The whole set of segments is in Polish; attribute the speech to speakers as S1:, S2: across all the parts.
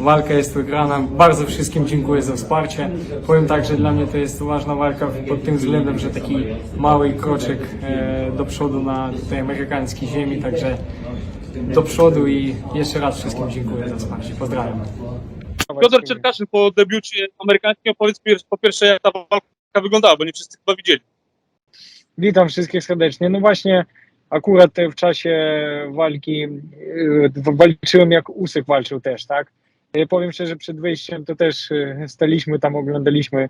S1: walka jest wygrana. Bardzo wszystkim dziękuję za wsparcie. Powiem tak, że dla mnie to jest ważna walka pod tym względem, że taki mały kroczek e, do przodu na tej amerykańskiej ziemi, także do przodu i jeszcze raz wszystkim dziękuję za wsparcie. Pozdrawiam.
S2: Piotr Czerkaszyn po debiucie amerykańskim opowiedz po pierwsze jak ta walka wyglądała, bo nie wszyscy chyba widzieli.
S3: Witam wszystkich serdecznie. No właśnie, akurat w czasie walki yy, walczyłem jak Usyk walczył też, tak? Yy, Powiem szczerze, przed wyjściem to też yy, staliśmy tam, oglądaliśmy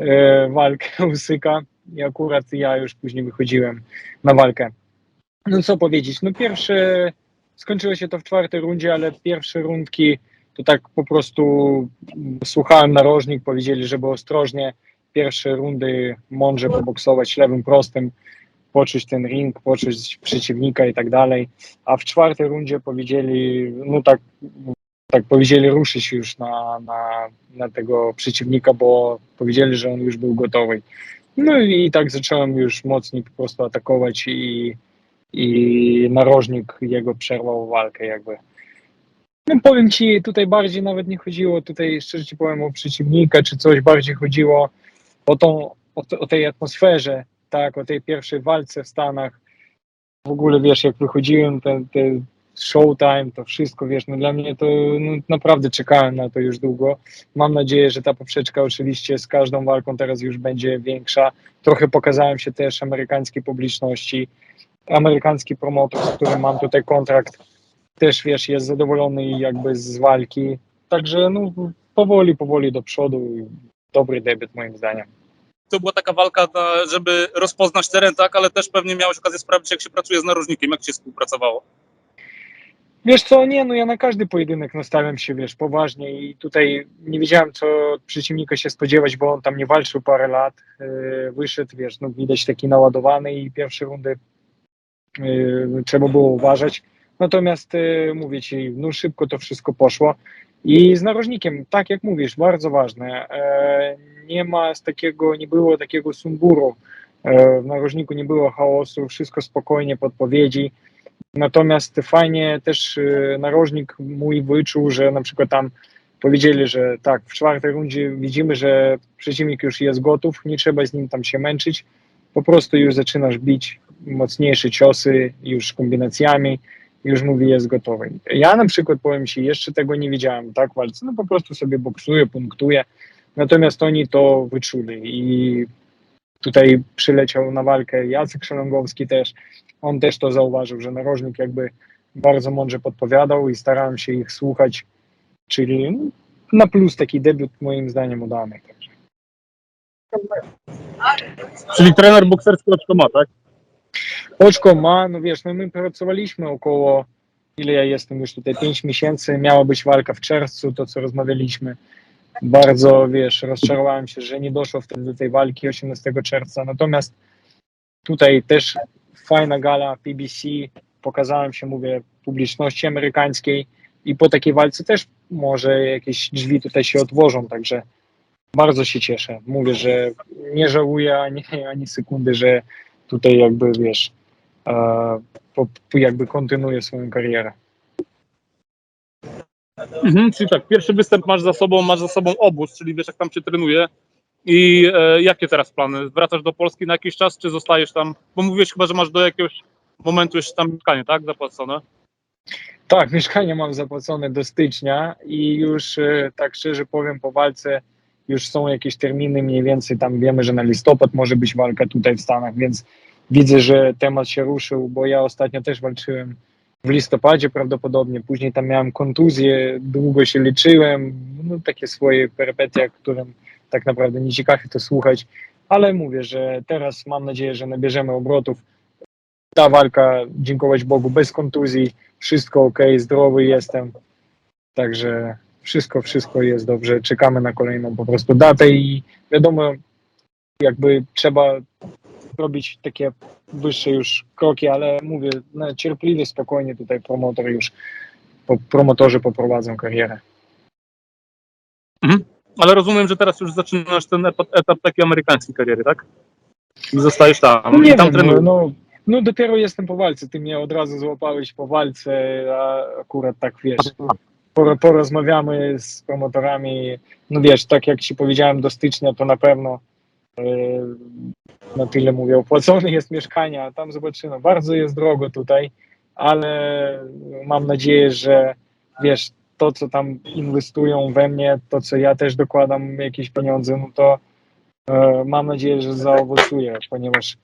S3: yy, walkę Usyka i akurat ja już później wychodziłem na walkę. No co powiedzieć, no pierwsze, skończyło się to w czwartej rundzie, ale pierwsze rundki to tak po prostu słuchałem narożnik, powiedzieli, żeby ostrożnie, pierwsze rundy mądrze poboksować lewym prostym, poczuć ten ring, poczuć przeciwnika i tak dalej. A w czwartej rundzie powiedzieli, no tak, tak powiedzieli ruszyć już na, na, na tego przeciwnika, bo powiedzieli, że on już był gotowy. No i tak zacząłem już mocniej po prostu atakować i, i narożnik jego przerwał walkę jakby. No powiem ci, tutaj bardziej nawet nie chodziło, tutaj szczerze ci powiem o przeciwnika czy coś, bardziej chodziło o, tą, o, o tej atmosferze, tak, o tej pierwszej walce w Stanach. W ogóle wiesz, jak wychodziłem, ten showtime, to wszystko, wiesz, no dla mnie to no, naprawdę czekałem na to już długo. Mam nadzieję, że ta poprzeczka oczywiście z każdą walką teraz już będzie większa. Trochę pokazałem się też amerykańskiej publiczności. Amerykański promotor, z którym mam tutaj kontrakt, też wiesz, jest zadowolony jakby z walki. Także no, powoli, powoli do przodu. Dobry debiut moim zdaniem.
S2: To była taka walka, żeby rozpoznać teren, tak, ale też pewnie miałeś okazję sprawdzić, jak się pracuje z narożnikiem, jak się współpracowało.
S3: Wiesz co, nie, no ja na każdy pojedynek nastawiam się, wiesz, poważnie i tutaj nie wiedziałem, co od przeciwnika się spodziewać, bo on tam nie walczył parę lat, yy, wyszedł, wiesz, no widać taki naładowany i pierwsze rundy yy, trzeba było uważać. Natomiast yy, mówię ci, no szybko to wszystko poszło i z narożnikiem, tak jak mówisz, bardzo ważne, e, nie ma z takiego, nie było takiego sumburu, e, w narożniku nie było chaosu, wszystko spokojnie, podpowiedzi, Natomiast fajnie też y, narożnik mój wyczuł, że na przykład tam powiedzieli, że tak, w czwartej rundzie widzimy, że przeciwnik już jest gotów, nie trzeba z nim tam się męczyć, po prostu już zaczynasz bić mocniejsze ciosy, już kombinacjami, już mówi, jest gotowy. Ja na przykład powiem Ci, jeszcze tego nie widziałem, tak, walce, no po prostu sobie boksuję, punktuję, natomiast oni to wyczuli i tutaj przyleciał na walkę Jacek Szelongowski też, on też to zauważył, że narożnik jakby bardzo mądrze podpowiadał i starałem się ich słuchać, czyli na plus taki debiut moim zdaniem udany.
S2: Czyli trener bokserski oczko ma, tak?
S3: Oczko ma, no wiesz, no my pracowaliśmy około, ile ja jestem już tutaj, 5 miesięcy, miała być walka w czerwcu, to co rozmawialiśmy. Bardzo, wiesz, rozczarowałem się, że nie doszło wtedy do tej walki 18 czerwca, natomiast tutaj też fajna gala PBC, pokazałem się, mówię, publiczności amerykańskiej i po takiej walce też może jakieś drzwi tutaj się otworzą, także bardzo się cieszę. Mówię, że nie żałuję ani, ani sekundy, że tutaj jakby, wiesz, e, jakby kontynuuję swoją karierę.
S2: Mhm, czyli tak, pierwszy występ masz za sobą, masz za sobą obóz, czyli wiesz, jak tam się trenuje. I e, jakie teraz plany? Wracasz do Polski na jakiś czas, czy zostajesz tam? Bo mówiłeś chyba, że masz do jakiegoś momentu jeszcze tam mieszkanie, tak? Zapłacone.
S3: Tak, mieszkanie mam zapłacone do stycznia i już e, tak szczerze powiem po walce już są jakieś terminy mniej więcej tam wiemy, że na listopad może być walka tutaj w Stanach, więc widzę, że temat się ruszył, bo ja ostatnio też walczyłem w listopadzie prawdopodobnie, później tam miałem kontuzję, długo się leczyłem, no takie swoje perypetia, którym tak naprawdę nie ciekawie to słuchać, ale mówię, że teraz mam nadzieję, że nabierzemy obrotów. Ta walka, dziękować Bogu, bez kontuzji, wszystko ok, zdrowy jestem, także wszystko, wszystko jest dobrze. Czekamy na kolejną po prostu datę i wiadomo, jakby trzeba robić takie wyższe już kroki, ale mówię, no, cierpliwie, spokojnie tutaj promotor już, po, promotorzy poprowadzą karierę.
S2: Ale rozumiem, że teraz już zaczynasz ten etap, etap takiej amerykańskiej kariery, tak? I zostajesz tam.
S3: nie
S2: I tam
S3: wiem, no, no, no dopiero jestem po walce, ty mnie od razu złapałeś po walce, a akurat tak wiesz, poro- porozmawiamy z promotorami. No wiesz, tak jak ci powiedziałem, do stycznia to na pewno e, na tyle mówię, opłacone jest mieszkanie, a tam zobaczymy. Bardzo jest drogo tutaj, ale mam nadzieję, że wiesz, to co tam inwestują we mnie, to co ja też dokładam jakieś pieniądze, no to e, mam nadzieję, że zaowocuje, ponieważ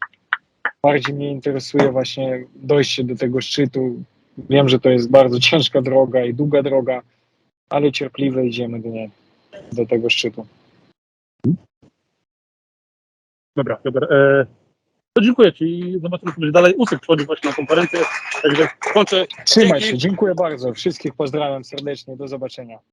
S3: bardziej mnie interesuje właśnie dojście do tego szczytu. Wiem, że to jest bardzo ciężka droga i długa droga, ale cierpliwie idziemy do niej, do tego szczytu.
S2: Dobra, dobra. E, to dziękuję Ci i zobaczymy, co będzie dalej. Usyk przychodzi właśnie na konferencję, także kończę.
S3: Trzymaj
S2: Dzięki.
S3: się, dziękuję bardzo. Wszystkich pozdrawiam serdecznie, do zobaczenia.